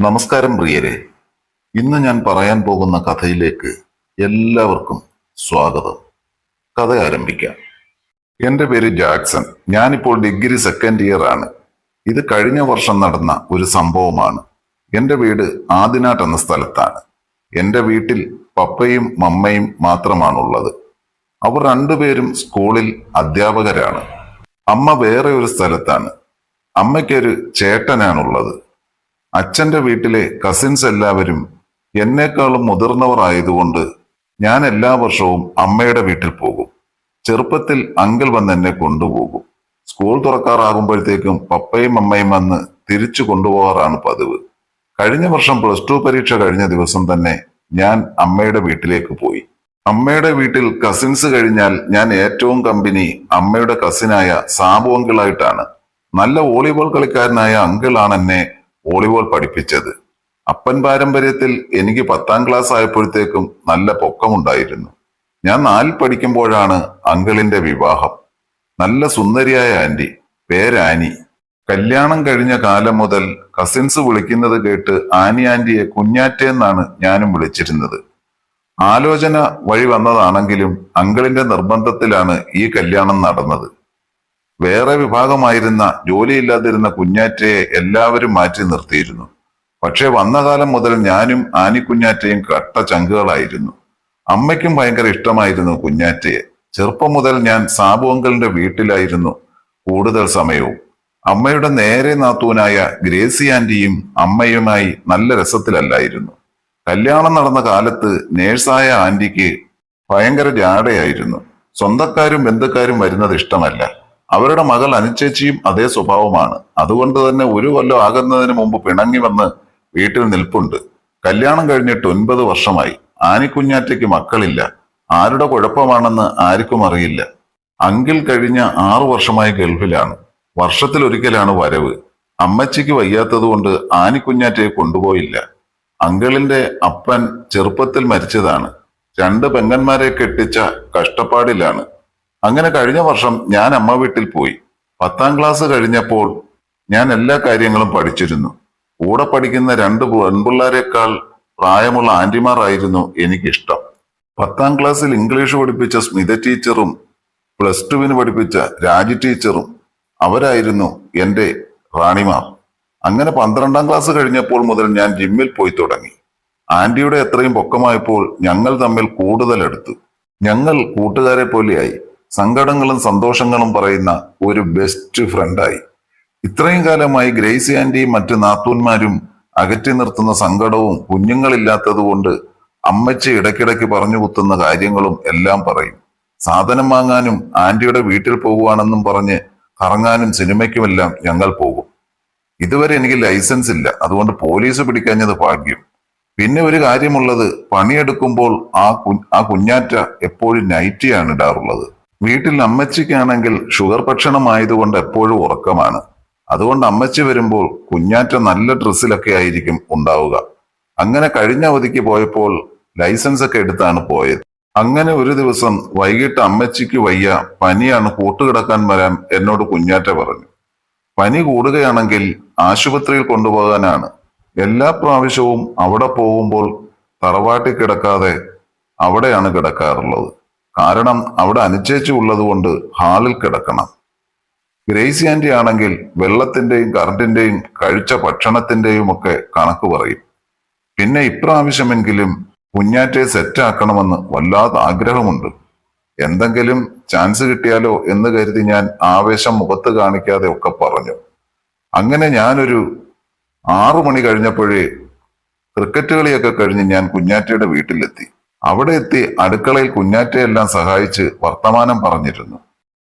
നമസ്കാരം പ്രിയരെ. ഇന്ന് ഞാൻ പറയാൻ പോകുന്ന കഥയിലേക്ക് എല്ലാവർക്കും സ്വാഗതം. കഥ ആരംഭിക്കാം. എന്റെ പേര് ജാക്സൺ. ഞാനിപ്പോൾ ഡിഗ്രി സെക്കൻഡ് ഇയർ ആണ്. ഇത് കഴിഞ്ഞ വർഷം നടന്ന ഒരു സംഭവമാണ്. എന്റെ വീട് ആദിനാട്ട് എന്ന സ്ഥലത്താണ്. എന്റെ വീട്ടിൽ പപ്പയും മമ്മയും മാത്രമാണുള്ളത്. അവർ രണ്ടുപേരും സ്കൂളിൽ അധ്യാപകരാണ്. അമ്മ വേറെ ഒരു സ്ഥലത്താണ്. അമ്മയ്ക്കൊരു ചേട്ടനാണുള്ളത്. അച്ഛന്റെ വീട്ടിലെ കസിൻസ് എല്ലാവരും എന്നെക്കാളും മുതിർന്നവർ ആയതുകൊണ്ട് ഞാൻ എല്ലാ വർഷവും അമ്മയുടെ വീട്ടിൽ പോകും. ചെറുപ്പത്തിൽ അങ്കിൾ വന്ന് എന്നെ കൊണ്ടുപോകും. സ്കൂൾ തുറക്കാറാകുമ്പോഴത്തേക്കും പപ്പയും അമ്മയും വന്ന് തിരിച്ചു കൊണ്ടുപോകാറാണ് പതിവ്. കഴിഞ്ഞ വർഷം പ്ലസ് ടു പരീക്ഷ കഴിഞ്ഞ ദിവസം തന്നെ ഞാൻ അമ്മയുടെ വീട്ടിലേക്ക് പോയി. അമ്മയുടെ വീട്ടിൽ കസിൻസ് കഴിഞ്ഞാൽ ഞാൻ ഏറ്റവും കമ്പനി അമ്മയുടെ കസിനായ സാബു അങ്കിളായിട്ടാണ് നല്ല വോളിബോൾ കളിക്കാരനായ അങ്കിളാണ് എന്നെ വോളിബോൾ പഠിപ്പിച്ചത്. അപ്പൻ പാരമ്പര്യത്തിൽ എനിക്ക് പത്താം ക്ലാസ് ആയപ്പോഴത്തേക്കും നല്ല പൊക്കമുണ്ടായിരുന്നു. ഞാൻ നാലിൽ പഠിക്കുമ്പോഴാണ് അങ്കിളിന്റെ വിവാഹം. നല്ല സുന്ദരിയായ ആന്റി പേരാനി. കല്യാണം കഴിഞ്ഞ കാലം മുതൽ കസിൻസ് വിളിക്കുന്നത് കേട്ട് ആനി ആന്റിയെ കുഞ്ഞാറ്റെന്നാണ് ഞാനും വിളിച്ചിരുന്നത്. ആലോചന വഴി വന്നതാണെങ്കിലും അങ്കിളിന്റെ നിർബന്ധത്തിലാണ് ഈ കല്യാണം നടന്നത്. വേറെ വിഭാഗമായിരുന്ന ജോലിയില്ലാതിരുന്ന കുഞ്ഞാറ്റയെ എല്ലാവരും മാറ്റി നിർത്തിയിരുന്നു. പക്ഷേ വന്ന കാലം മുതൽ ഞാനും ആനിക്കുഞ്ഞാറ്റയും കട്ട ചങ്കുകളായിരുന്നു. അമ്മയ്ക്കും ഭയങ്കര ഇഷ്ടമായിരുന്നു കുഞ്ഞാറ്റയെ. ചെറുപ്പം മുതൽ ഞാൻ സാബു അങ്കിളിന്റെ വീട്ടിലായിരുന്നു കൂടുതൽ സമയവും. അമ്മയുടെ നേരെ നാത്തൂനായ ഗ്രേസി ആന്റിയും അമ്മയുമായി നല്ല രസത്തിലല്ലായിരുന്നു. കല്യാണം നടന്ന കാലത്ത് നേഴ്സായ ആന്റിക്ക് ഭയങ്കര ജാടയായിരുന്നു. സ്വന്തക്കാരും ബന്ധുക്കാരും വരുന്നത് ഇഷ്ടമല്ല. അവരുടെ മകൾ അനുചേച്ചിയും അതേ സ്വഭാവമാണ്. അതുകൊണ്ട് തന്നെ ഒരു കൊല്ലം ആകുന്നതിന് മുമ്പ് പിണങ്ങി വന്ന് വീട്ടിൽ നിൽപ്പുണ്ട്. കല്യാണം കഴിഞ്ഞിട്ട് ഒൻപത് വർഷമായി. ആനിക്കുഞ്ഞാറ്റയ്ക്ക് മക്കളില്ല. ആരുടെ കുഴപ്പമാണെന്ന് ആർക്കും അറിയില്ല. അങ്കിൽ കഴിഞ്ഞ ആറു വർഷമായി ഗൾഫിലാണ്. വർഷത്തിൽ ഒരിക്കലാണ് വരവ്. അമ്മച്ചിക്ക് വയ്യാത്തതുകൊണ്ട് ആനിക്കുഞ്ഞാറ്റയെ കൊണ്ടുപോയില്ല. അങ്കിളിന്റെ അപ്പൻ ചെറുപ്പത്തിൽ മരിച്ചതാണ്. രണ്ട് പെങ്ങന്മാരെ കെട്ടിച്ച കഷ്ടപ്പാടിലാണ്. അങ്ങനെ കഴിഞ്ഞ വർഷം ഞാൻ അമ്മ വീട്ടിൽ പോയി. പത്താം ക്ലാസ് കഴിഞ്ഞപ്പോൾ ഞാൻ എല്ലാ കാര്യങ്ങളും പഠിച്ചിരുന്നു. കൂടെ പഠിക്കുന്ന രണ്ട് പെൺപിള്ളേരെക്കാൾ പ്രായമുള്ള ആന്റിമാരായിരുന്നു എനിക്കിഷ്ടം. പത്താം ക്ലാസ്സിൽ ഇംഗ്ലീഷ് പഠിപ്പിച്ച സ്മിത ടീച്ചറും പ്ലസ് ടുവിന് പഠിപ്പിച്ച രാജി ടീച്ചറും അവരായിരുന്നു എന്റെ റാണിമാർ. അങ്ങനെ പന്ത്രണ്ടാം ക്ലാസ് കഴിഞ്ഞപ്പോൾ മുതൽ ഞാൻ ജിമ്മിൽ പോയി തുടങ്ങി. ആന്റിയുടെ എത്രയും പൊക്കമായപ്പോൾ ഞങ്ങൾ തമ്മിൽ കൂടുതൽ എടുത്തു ഞങ്ങൾ കൂട്ടുകാരെ പോലെയായി. സങ്കടങ്ങളും സന്തോഷങ്ങളും പറയുന്ന ഒരു ബെസ്റ്റ് ഫ്രണ്ടായി ഇത്രയും കാലമായി ഗ്രേസ് ആന്റിയും മറ്റ് നാത്തൂന്മാരും അകറ്റി നിർത്തുന്ന സങ്കടവും കുഞ്ഞുങ്ങളില്ലാത്തതുകൊണ്ട് അമ്മച്ചി ഇടയ്ക്കിടയ്ക്ക് പറഞ്ഞു കുത്തുന്ന കാര്യങ്ങളും എല്ലാം പറയും. സാധനം വാങ്ങാനും ആന്റിയുടെ വീട്ടിൽ പോകുവാണെന്നും പറഞ്ഞ് കറങ്ങാനും സിനിമയ്ക്കുമെല്ലാം ഞങ്ങൾ പോകും. ഇതുവരെ എനിക്ക് ലൈസൻസ് ഇല്ല. അതുകൊണ്ട് പോലീസ് പിടിക്കാഞ്ഞത് ഭാഗ്യം. പിന്നെ ഒരു കാര്യമുള്ളത് പണിയെടുക്കുമ്പോൾ ആ കു ആ കുഞ്ഞാറ്റ എപ്പോഴും നൈറ്റിയാണ് ഇടാറുള്ളത്. വീട്ടിൽ അമ്മച്ചിക്കാണെങ്കിൽ ഷുഗർ ഭക്ഷണമായതുകൊണ്ട് എപ്പോഴും ഉറക്കമാണ്. അതുകൊണ്ട് അമ്മച്ചി വരുമ്പോൾ കുഞ്ഞാറ്റ നല്ല ഡ്രസ്സിലൊക്കെ ആയിരിക്കും ഉണ്ടാവുക. അങ്ങനെ കഴിഞ്ഞ അവധിക്ക് പോയപ്പോൾ ലൈസൻസ് ഒക്കെ എടുത്താണ് പോയത്. അങ്ങനെ ഒരു ദിവസം വൈകിട്ട് അമ്മച്ചിക്ക് വയ്യ പനിയാണ് കൂട്ടുകിടക്കാൻ വരാൻ എന്നോട് കുഞ്ഞാറ്റ പറഞ്ഞു. പനി കൂടുകയാണെങ്കിൽ ആശുപത്രിയിൽ കൊണ്ടുപോകാനാണ്. എല്ലാ പ്രാവശ്യവും അവിടെ പോകുമ്പോൾ തറവാട്ടിൽ കിടക്കാതെ അവിടെയാണ് കിടക്കാറുള്ളത്. കാരണം അവിടെ അനുചേച്ചി ഉള്ളതുകൊണ്ട് ഹാളിൽ കിടക്കണം. ഗ്രേസി ആന്റി ആണെങ്കിൽ വെള്ളത്തിന്റെയും കറണ്ടിന്റെയും കഴിച്ച ഭക്ഷണത്തിന്റെയും ഒക്കെ കണക്ക് പറയും. പിന്നെ ഇപ്രാവശ്യമെങ്കിലും കുഞ്ഞാറ്റെ സെറ്റാക്കണമെന്ന് വല്ലാത്ത ആഗ്രഹമുണ്ട്. എന്തെങ്കിലും ചാൻസ് കിട്ടിയാലോ എന്ന് കരുതി ഞാൻ ആവേശം മുഖത്ത് കാണിക്കാതെ ഒക്കെ പറഞ്ഞു. അങ്ങനെ ഞാനൊരു ആറു മണി കഴിഞ്ഞപ്പോഴേ ക്രിക്കറ്റ് കളിയൊക്കെ കഴിഞ്ഞ് ഞാൻ കുഞ്ഞാറ്റയുടെ വീട്ടിലെത്തി. അവിടെ എത്തി അടുക്കളയിൽ കുഞ്ഞാറ്റയെല്ലാം സഹായിച്ച് വർത്തമാനം പറഞ്ഞിരുന്നു.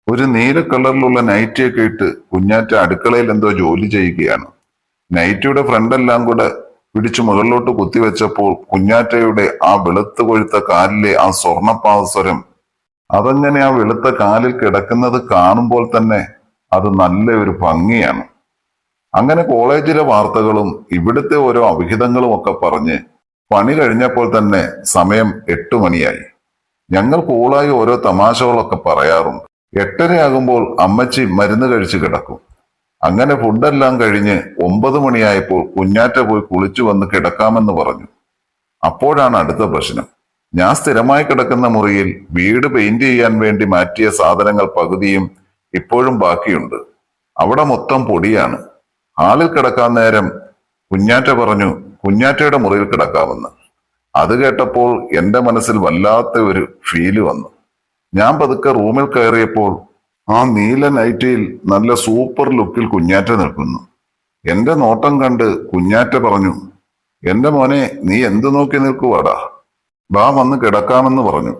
ഒരു നീല കളറിലുള്ള നൈറ്റിയൊക്കെ ഇട്ട് കുഞ്ഞാറ്റ അടുക്കളയിൽ എന്തോ ജോലി ചെയ്യുകയാണ്. നൈറ്റിയുടെ ഫ്രണ്ടെല്ലാം കൂടെ പിടിച്ചു മുകളിലോട്ട് കുത്തിവെച്ചപ്പോൾ കുഞ്ഞാറ്റയുടെ ആ വെളുത്ത് കൊഴുത്ത കാലിലെ ആ സ്വർണപാദസ്വരം അതങ്ങനെ ആ വെളുത്ത കാലിൽ കിടക്കുന്നത് കാണുമ്പോൾ തന്നെ അത് നല്ല ഒരു ഭംഗിയാണ്. അങ്ങനെ കോളേജിലെ വാർത്തകളും ഇവിടുത്തെ ഓരോ അവിഹിതങ്ങളും ഒക്കെ പറഞ്ഞ് പണി കഴിഞ്ഞപ്പോൾ തന്നെ സമയം എട്ടു മണിയായി. ഞങ്ങൾ കൂളായി ഓരോ തമാശകളൊക്കെ പറയാറുണ്ട്. എട്ടരയാകുമ്പോൾ അമ്മച്ചി മരുന്ന് കഴിച്ച് കിടക്കും. അങ്ങനെ ഫുഡെല്ലാം കഴിഞ്ഞ് ഒമ്പത് മണിയായപ്പോൾ കുഞ്ഞാറ്റ പോയി കുളിച്ചു വന്ന് കിടക്കാമെന്ന് പറഞ്ഞു. അപ്പോഴാണ് അടുത്ത പ്രശ്നം. ഞാൻ സ്ഥിരമായി കിടക്കുന്ന മുറിയിൽ വീട് പെയിന്റ് ചെയ്യാൻ വേണ്ടി മാറ്റിയ സാധനങ്ങൾ പകുതിയും ഇപ്പോഴും ബാക്കിയുണ്ട്. അവിടെ മൊത്തം പൊടിയാണ്. ഹാളിൽ കിടക്കാൻ നേരം കുഞ്ഞാറ്റ പറഞ്ഞു കുഞ്ഞാറ്റയുടെ മുറിയിൽ കിടക്കാമെന്ന്. അത് കേട്ടപ്പോൾ എന്റെ മനസ്സിൽ വല്ലാത്ത ഒരു ഫീൽ വന്നു. ഞാൻ പതുക്കെ റൂമിൽ കയറിയപ്പോൾ ആ നീല നൈറ്റിയിൽ നല്ല സൂപ്പർ ലുക്കിൽ കുഞ്ഞാറ്റ നിൽക്കുന്നു. എന്റെ നോട്ടം കണ്ട് കുഞ്ഞാറ്റ പറഞ്ഞു എന്റെ മോനെ നീ എന്തു നോക്കി നിൽക്കുവാടാ? ബാ വന്ന് കിടക്കാമെന്ന് പറഞ്ഞു.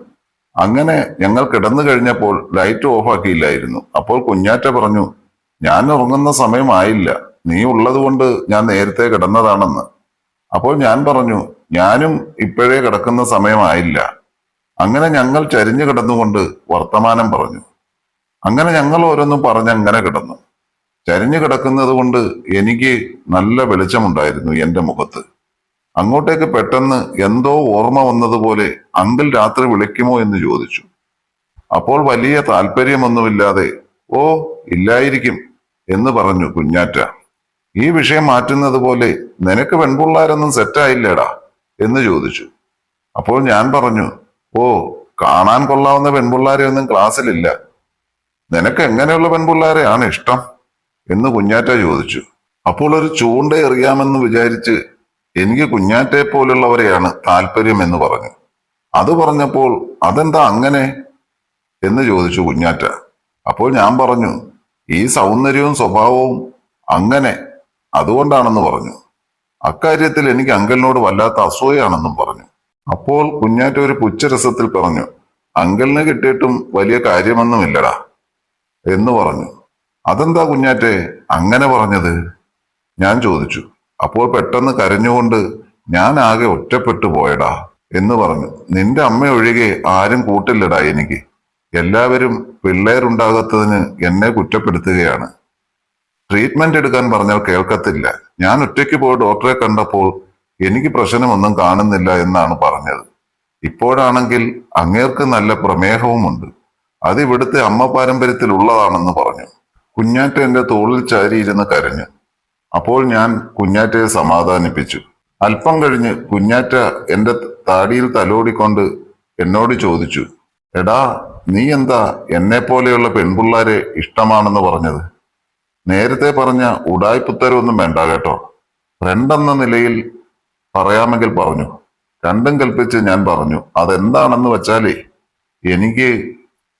അങ്ങനെ ഞങ്ങൾ കിടന്നു കഴിഞ്ഞപ്പോൾ ലൈറ്റ് ഓഫാക്കിയില്ലായിരുന്നു. അപ്പോൾ കുഞ്ഞാറ്റ പറഞ്ഞു ഞാൻ ഉറങ്ങുന്ന സമയമായില്ല നീ ഉള്ളതുകൊണ്ട് ഞാൻ നേരത്തെ കിടന്നതാണെന്ന്. അപ്പോൾ ഞാൻ പറഞ്ഞു ഞാനും ഇപ്പോഴേ കിടക്കുന്ന സമയമായില്ല. അങ്ങനെ ഞങ്ങൾ ചരിഞ്ഞു കിടന്നുകൊണ്ട് വർത്തമാനം പറഞ്ഞു. അങ്ങനെ ഞങ്ങൾ ഓരോന്നും പറഞ്ഞ് അങ്ങനെ കിടന്നു. ചരിഞ്ഞു കിടക്കുന്നത് കൊണ്ട് എനിക്ക് നല്ല വെളിച്ചമുണ്ടായിരുന്നു എന്റെ മുഖത്ത്. അങ്ങോട്ടേക്ക് പെട്ടെന്ന് എന്തോ ഓർമ്മ വന്നതുപോലെ അങ്കിൾ രാത്രി വിളിക്കുമോ എന്ന് ചോദിച്ചു. അപ്പോൾ വലിയ താല്പര്യമൊന്നുമില്ലാതെ ഓ ഇല്ലായിരിക്കും എന്ന് പറഞ്ഞു കുഞ്ഞാറ്റ. ഈ വിഷയം മാറ്റുന്നത് പോലെ നിനക്ക് പെൺപിള്ളാരൊന്നും സെറ്റായില്ലേടാ എന്ന് ചോദിച്ചു. അപ്പോൾ ഞാൻ പറഞ്ഞു ഓ കാണാൻ കൊള്ളാവുന്ന പെൺപിള്ളാരെയൊന്നും ക്ലാസ്സിലില്ല. നിനക്ക് എങ്ങനെയുള്ള പെൺപിള്ളാരെയാണ് ഇഷ്ടം? എന്ന് കുഞ്ഞാറ്റ ചോദിച്ചു. അപ്പോൾ ഒരു ചൂണ്ട എറിയാമെന്ന് വിചാരിച്ച് എനിക്ക് കുഞ്ഞാറ്റയെ പോലുള്ളവരെയാണ് താല്പര്യം എന്ന് പറഞ്ഞു. അത് പറഞ്ഞപ്പോൾ അതെന്താ അങ്ങനെ? എന്ന് ചോദിച്ചു കുഞ്ഞാറ്റ. അപ്പോൾ ഞാൻ പറഞ്ഞു ഈ സൗന്ദര്യവും സ്വഭാവവും അങ്ങനെ അതുകൊണ്ടാണെന്ന് പറഞ്ഞു. അക്കാര്യത്തിൽ എനിക്ക് അങ്കലിനോട് വല്ലാത്ത അസൂയാണെന്നും പറഞ്ഞു. അപ്പോൾ കുഞ്ഞാറ്റ ഒരു പുച്ഛരസത്തിൽ പറഞ്ഞു അങ്കലിന് കിട്ടിയിട്ടും വലിയ കാര്യമൊന്നുമില്ലടാ എന്ന് പറഞ്ഞു. അതെന്താ കുഞ്ഞാറ്റെ അങ്ങനെ പറഞ്ഞത്? ഞാൻ ചോദിച്ചു. അപ്പോൾ പെട്ടെന്ന് കരഞ്ഞുകൊണ്ട് ഞാൻ ആകെ ഒറ്റപ്പെട്ടു പോയടാ എന്ന് പറഞ്ഞു. നിന്റെ അമ്മ ഒഴികെ ആരും കൂട്ടില്ലടാ എനിക്ക്. എല്ലാവരും പിള്ളേരുണ്ടാകാത്തതിന് എന്നെ കുറ്റപ്പെടുത്തുകയാണ്. ട്രീറ്റ്മെന്റ് എടുക്കാൻ പറഞ്ഞാൽ കേൾക്കത്തില്ല. ഞാൻ ഒറ്റയ്ക്ക് പോയി ഡോക്ടറെ കണ്ടപ്പോൾ എനിക്ക് പ്രശ്നമൊന്നും കാണുന്നില്ല എന്നാണ് പറഞ്ഞത്. ഇപ്പോഴാണെങ്കിൽ അങ്ങേർക്ക് നല്ല പ്രമേഹവുമുണ്ട്. അത് ഇവിടുത്തെ അമ്മ പാരമ്പര്യത്തിൽ ഉള്ളതാണെന്ന് പറഞ്ഞു. കുഞ്ഞാറ്റ എന്റെ തോളിൽ ചാരിയിരുന്ന് കരഞ്ഞു. അപ്പോൾ ഞാൻ കുഞ്ഞാറ്റയെ സമാധാനിപ്പിച്ചു. അല്പം കഴിഞ്ഞ് കുഞ്ഞാറ്റ എന്റെ താടിയിൽ തലോടിക്കൊണ്ട് എന്നോട് ചോദിച്ചു എടാ നീ എന്താ എന്നെ പോലെയുള്ള പെൺപിള്ളാരെ ഇഷ്ടമാണെന്ന് പറഞ്ഞത്? നേരത്തെ പറഞ്ഞ ഉടായ്പുത്തരവൊന്നും വേണ്ട കേട്ടോ. രണ്ടെന്ന നിലയിൽ പറയാമെങ്കിൽ പറഞ്ഞു. രണ്ടും കൽപ്പിച്ച് ഞാൻ പറഞ്ഞു. അതെന്താണെന്ന് വെച്ചാലേ എനിക്ക്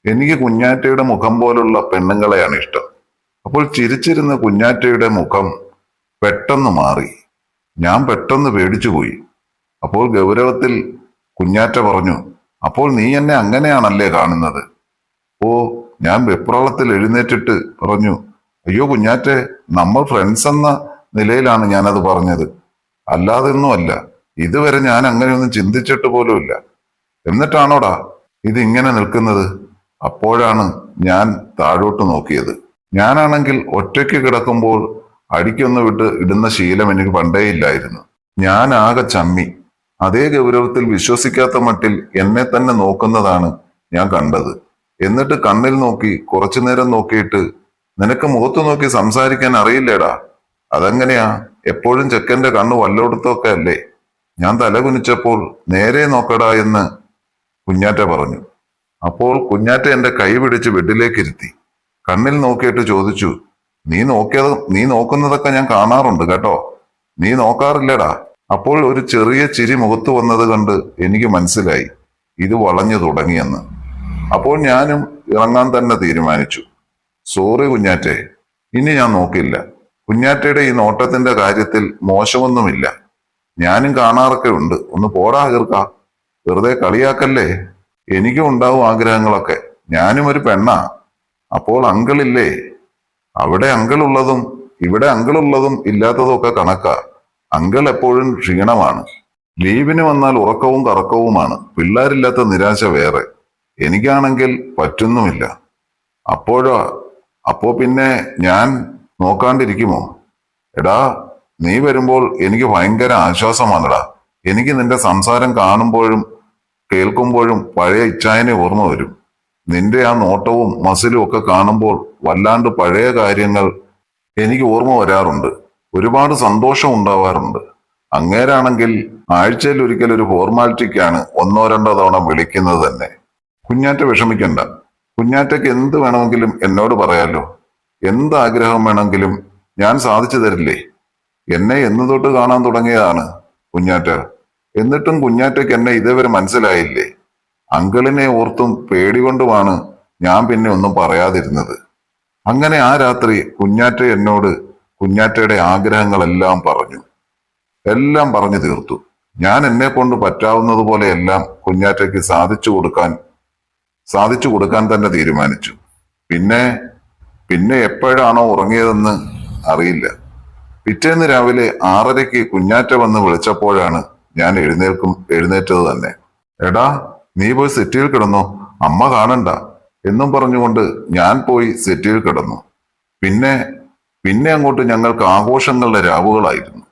എനിക്ക് കുഞ്ഞാറ്റയുടെ മുഖം പോലുള്ള പെണ്ണുങ്ങളെയാണ് ഇഷ്ടം. അപ്പോൾ ചിരിച്ചിരുന്ന കുഞ്ഞാറ്റയുടെ മുഖം പെട്ടെന്ന് മാറി. ഞാൻ പെട്ടെന്ന് പേടിച്ചുപോയി അപ്പോൾ ഗൗരവത്തിൽ കുഞ്ഞാറ്റ പറഞ്ഞു അപ്പോൾ നീ എന്നെ അങ്ങനെയാണല്ലേ കാണുന്നത്? ഓ ഞാൻ വെപ്രാളത്തിൽ എഴുന്നേറ്റിട്ട് പറഞ്ഞു അയ്യോ കുഞ്ഞാറ്റെ നമ്മൾ ഫ്രണ്ട്സ് എന്ന നിലയിലാണ് ഞാനത് പറഞ്ഞത്. അല്ലാതെ ഒന്നുമല്ല ഇതുവരെ ഞാൻ അങ്ങനെയൊന്നും ചിന്തിച്ചിട്ട് പോലുമില്ല എന്നിട്ടാണോടാ ഇതിങ്ങനെ നിൽക്കുന്നത്? അപ്പോഴാണ് ഞാൻ താഴോട്ട് നോക്കിയത്. ഞാനാണെങ്കിൽ ഒറ്റയ്ക്ക് കിടക്കുമ്പോൾ അടിക്കൊന്ന് വിട്ട് ഇടുന്ന ശീലം എനിക്ക് പണ്ടേ ഇല്ലായിരുന്നു. ഞാൻ ആകെ ചമ്മി. അതേ ഗൗരവത്തിൽ വിശ്വസിക്കാത്ത മട്ടിൽ എന്നെ തന്നെ നോക്കുന്നതാണ് ഞാൻ കണ്ടത്. എന്നിട്ട് കണ്ണിൽ നോക്കി കുറച്ചു നേരം നോക്കിയിട്ട് നിനക്ക് മുഖത്ത് നോക്കി സംസാരിക്കാൻ അറിയില്ലേടാ? അതെങ്ങനെയാ? എപ്പോഴും ചെക്കന്റെ കണ്ണ് വല്ലോടത്തൊക്കെ അല്ലേ? ഞാൻ തല കുനിച്ചപ്പോൾ നേരെ നോക്കടാ എന്ന് കുഞ്ഞാറ്റ പറഞ്ഞു. അപ്പോൾ കുഞ്ഞാറ്റ എന്റെ കൈ പിടിച്ച് ബെഡിലേക്ക് ഇരുത്തി കണ്ണിൽ നോക്കിയിട്ട് ചോദിച്ചു നീ നോക്കിയത് നീ നോക്കുന്നതൊക്കെ ഞാൻ കാണാറുണ്ട് കേട്ടോ. നീ നോക്കാറില്ലടാ. അപ്പോൾ ഒരു ചെറിയ ചിരി മുഖത്ത് വന്നത് കണ്ട് എനിക്ക് മനസ്സിലായി. ഇത് വളഞ്ഞു തുടങ്ങിയെന്ന്. അപ്പോൾ ഞാനും ഇറങ്ങാൻ തന്നെ തീരുമാനിച്ചു. സോറി കുഞ്ഞാറ്റെ ഇനി ഞാൻ നോക്കില്ല. കുഞ്ഞാറ്റയുടെ ഈ നോട്ടത്തിന്റെ കാര്യത്തിൽ മോശമൊന്നുമില്ല. ഞാനും കാണാറൊക്കെ ഉണ്ട്. ഒന്ന് പോടാ കീർക്ക വെറുതെ കളിയാക്കല്ലേ? എനിക്കും ഉണ്ടാവും ആഗ്രഹങ്ങളൊക്കെ. ഞാനും ഒരു പെണ്ണാ. അപ്പോൾ അങ്കിളില്ലേ? അവിടെ അങ്കിളുള്ളതും ഇവിടെ അങ്കിളുള്ളതും ഇല്ലാത്തതും ഒക്കെ കണക്ക. അങ്കിൾ എപ്പോഴും ക്ഷീണമാണ്. ലീവിന് വന്നാൽ ഉറക്കവും കറക്കവുമാണ്. പിള്ളേരില്ലാത്ത നിരാശ വേറെ. എനിക്കാണെങ്കിൽ പറ്റുന്നുമില്ല. അപ്പോഴോ അപ്പോ പിന്നെ ഞാൻ നോക്കാണ്ടിരിക്കുമോ? എടാ നീ വരുമ്പോൾ എനിക്ക് ഭയങ്കര ആശ്വാസമാണെടാ. എനിക്ക് നിന്റെ സംസാരം കാണുമ്പോഴും കേൾക്കുമ്പോഴും പഴയ ഇച്ഛായനെ ഓർമ്മ വരും. നിന്റെ ആ നോട്ടവും മസിലും ഒക്കെ കാണുമ്പോൾ വല്ലാണ്ട് പഴയ കാര്യങ്ങൾ എനിക്ക് ഓർമ്മ വരാറുണ്ട്. ഒരുപാട് സന്തോഷം ഉണ്ടാവാറുണ്ട്. അങ്ങേരാണെങ്കിൽ ആഴ്ചയിൽ ഒരിക്കൽ ഒരു ഫോർമാലിറ്റിക്കാണ് ഒന്നോ രണ്ടോ തവണ വിളിക്കുന്നത് തന്നെ. കുഞ്ഞാറ്റ വിഷമിക്കണ്ട. കുഞ്ഞാറ്റയ്ക്ക് എന്ത് വേണമെങ്കിലും എന്നോട് പറയാലോ. എന്ത് ആഗ്രഹം വേണമെങ്കിലും ഞാൻ സാധിച്ചു തരില്ലേ? എന്നെ എന്ന് തൊട്ട് കാണാൻ തുടങ്ങിയതാണ് കുഞ്ഞാറ്റ. എന്നിട്ടും കുഞ്ഞാറ്റയ്ക്ക് എന്നെ ഇതേവരെ മനസ്സിലായില്ലേ? അങ്കിളിനെ ഓർത്തും പേടികൊണ്ടുമാണ് ഞാൻ പിന്നെ ഒന്നും പറയാതിരുന്നത്. അങ്ങനെ ആ രാത്രി കുഞ്ഞാറ്റ എന്നോട് കുഞ്ഞാറ്റയുടെ ആഗ്രഹങ്ങളെല്ലാം പറഞ്ഞു. എല്ലാം പറഞ്ഞു തീർത്തു. ഞാൻ എന്നെ കൊണ്ട് പറ്റാവുന്നതുപോലെയെല്ലാം കുഞ്ഞാറ്റയ്ക്ക് സാധിച്ചു കൊടുക്കാൻ സാധിച്ചു കൊടുക്കാൻ തന്നെ തീരുമാനിച്ചു. പിന്നെ പിന്നെ എപ്പോഴാണോ ഉറങ്ങിയതെന്ന് അറിയില്ല. പിറ്റേന്ന് രാവിലെ ആറരയ്ക്ക് കുഞ്ഞാറ്റ വന്ന് വിളിച്ചപ്പോഴാണ് ഞാൻ എഴുന്നേൽക്കും എഴുന്നേറ്റത് തന്നെ. എടാ നീ പോയി സെറ്റിയിൽ കിടന്നോ? അമ്മ കാണണ്ട. എന്നും പറഞ്ഞുകൊണ്ട് ഞാൻ പോയി സെറ്റിയിൽ കിടന്നു. പിന്നെ പിന്നെ അങ്ങോട്ട് ഞങ്ങൾക്ക് ആഘോഷങ്ങളുടെ രാവുകളായിരുന്നു.